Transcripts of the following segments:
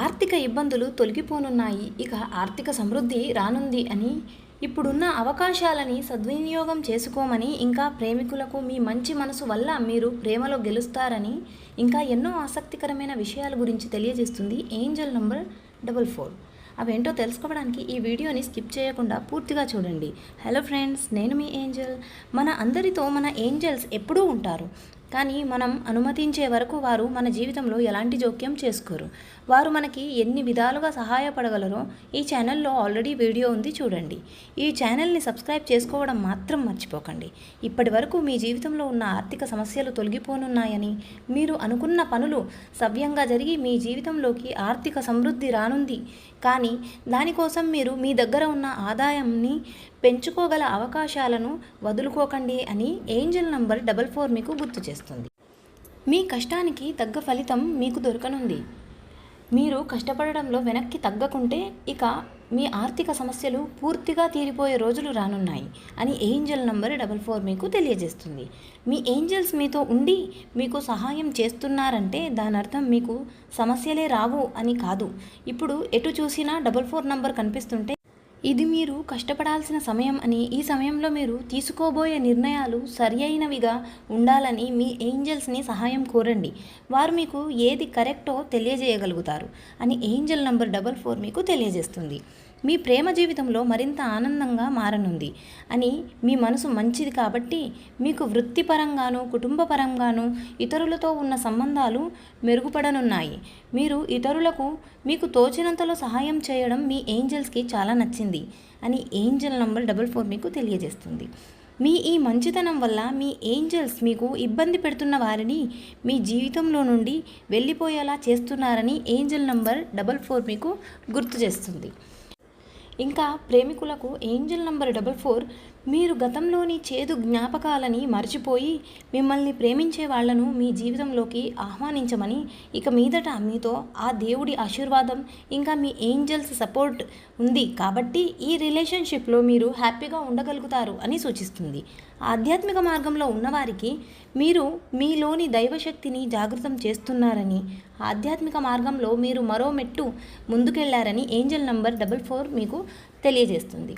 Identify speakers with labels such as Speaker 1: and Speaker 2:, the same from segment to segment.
Speaker 1: ఆర్థిక ఇబ్బందులు తొలగిపోనున్నాయి. ఇక ఆర్థిక సమృద్ధి రానుంది అని ఇప్పుడున్న అవకాశాలని సద్వినియోగం చేసుకోమని ఇంకా ప్రేమికులకు మీ మంచి మనసు వల్ల మీరు ప్రేమలో గెలుస్తారని ఇంకా ఎన్నో ఆసక్తికరమైన విషయాల గురించి తెలియజేస్తుంది ఏంజల్ నంబర్ డబల్ ఫోర్. అవేంటో తెలుసుకోవడానికి ఈ వీడియోని స్కిప్ చేయకుండా పూర్తిగా చూడండి. హలో ఫ్రెండ్స్ నేను మీ ఏంజల్. మన అందరితో మన ఏంజల్స్ ఎప్పుడూ ఉంటారు. కానీ మనం అనుమతించే వరకు వారు మన జీవితంలో ఎలాంటి జోక్యం చేసుకోరు. వారు మనకి ఎన్ని విధాలుగా సహాయపడగలరో ఈ ఛానల్లో ఆల్రెడీ వీడియో ఉంది చూడండి. ఈ ఛానల్ని సబ్స్క్రైబ్ చేసుకోవడం మాత్రం మర్చిపోకండి. ఇప్పటి వరకు మీ జీవితంలో ఉన్న ఆర్థిక సమస్యలు తొలగిపోనున్నాయని మీరు అనుకున్న పనులు సవ్యంగా జరిగి మీ జీవితంలోకి ఆర్థిక సమృద్ధి రానుంది. కానీ దానికోసం మీరు మీ దగ్గర ఉన్న ఆదాయంని పెంచుకోగల అవకాశాలను వదులుకోకండి అని ఏంజల్ నంబర్ డబల్ ఫోర్ మీకు గుర్తు చేస్తుంది. మీ కష్టానికి తగ్గ ఫలితం మీకు దొరకనుంది. మీరు కష్టపడడంలో వెనక్కి తగ్గకుంటే ఇక మీ ఆర్థిక సమస్యలు పూర్తిగా తీరిపోయే రోజులు రానున్నాయి అని ఏంజల్ నంబర్ డబల్ ఫోర్ మీకు తెలియజేస్తుంది. మీ ఏంజల్స్ మీతో ఉండి మీకు సహాయం చేస్తున్నారంటే దాని అర్థం మీకు సమస్యలే రావు అని కాదు. ఇప్పుడు ఎటు చూసినా డబల్ ఫోర్ నంబర్ కనిపిస్తుంటే ఇది మీరు కష్టపడాల్సిన సమయం అని ఈ సమయంలో మీరు తీసుకోబోయే నిర్ణయాలు సరి అయినవిగా ఉండాలని మీ ఏంజల్స్ని సహాయం కోరండి. వారు మీకు ఏది కరెక్టో తెలియజేయగలుగుతారు అని ఏంజల్ నంబర్ డబల్ ఫోర్ మీకు తెలియజేస్తుంది. మీ ప్రేమ జీవితంలో మరింత ఆనందంగా మారనుంది అని మీ మనసు మంచిది కాబట్టి మీకు వృత్తిపరంగాను కుటుంబపరంగాను ఇతరులతో ఉన్న సంబంధాలు మెరుగుపడనున్నాయి. మీరు ఇతరులకు మీకు తోచినంతలో సహాయం చేయడం మీ ఏంజల్స్కి చాలా నచ్చింది అని ఏంజల్ నంబర్ డబల్ ఫోర్ మీకు తెలియజేస్తుంది. మీ ఈ మంచితనం వల్ల మీ ఏంజల్స్ మీకు ఇబ్బంది పెడుతున్న వారిని మీ జీవితంలో నుండి వెళ్ళిపోయేలా చేస్తున్నారని ఏంజల్ నంబర్ డబల్ ఫోర్ మీకు గుర్తు చేస్తుంది. ఇంకా ప్రేమికులకు ఏంజల్ నంబర్ డబల్ ఫోర్ మీరు గతంలోని చేదు జ్ఞాపకాలని మర్చిపోయి మిమ్మల్ని ప్రేమించే వాళ్ళను మీ జీవితంలోకి ఆహ్వానించమని ఇక మీదట మీతో ఆ దేవుడి ఆశీర్వాదం ఇంకా మీ ఏంజల్స్ సపోర్ట్ ఉంది కాబట్టి ఈ రిలేషన్షిప్లో మీరు హ్యాపీగా ఉండగలుగుతారు అని సూచిస్తుంది. ఆధ్యాత్మిక మార్గంలో ఉన్నవారికి మీరు మీలోని దైవశక్తిని జాగృతం చేస్తున్నారని ఆధ్యాత్మిక మార్గంలో మీరు మరో మెట్టు ముందుకెళ్ళారని ఏంజల్ నంబర్ డబల్ ఫోర్ మీకు తెలియజేస్తుంది.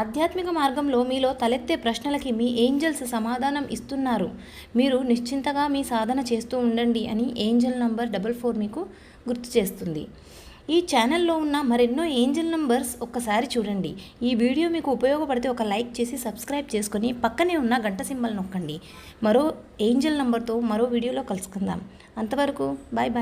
Speaker 1: ఆధ్యాత్మిక మార్గంలో మీలో తలెత్తే ప్రశ్నలకి మీ ఏంజల్స్ సమాధానం ఇస్తున్నారు. మీరు నిశ్చింతగా మీ సాధన చేస్తూ ఉండండి అని ఏంజల్ నంబర్ డబల్ ఫోర్ మీకు గుర్తు చేస్తుంది. ఈ ఛానల్లో ఉన్న మరెన్నో ఏంజల్ నంబర్స్ ఒక్కసారి చూడండి. ఈ వీడియో మీకు ఉపయోగపడితే ఒక లైక్ చేసి సబ్స్క్రైబ్ చేసుకొని పక్కనే ఉన్న గంట సింబల్ నొక్కండి. మరో ఏంజల్ నంబర్తో మరో వీడియోలో కలుసుకుందాం. అంతవరకు బాయ్ బాయ్.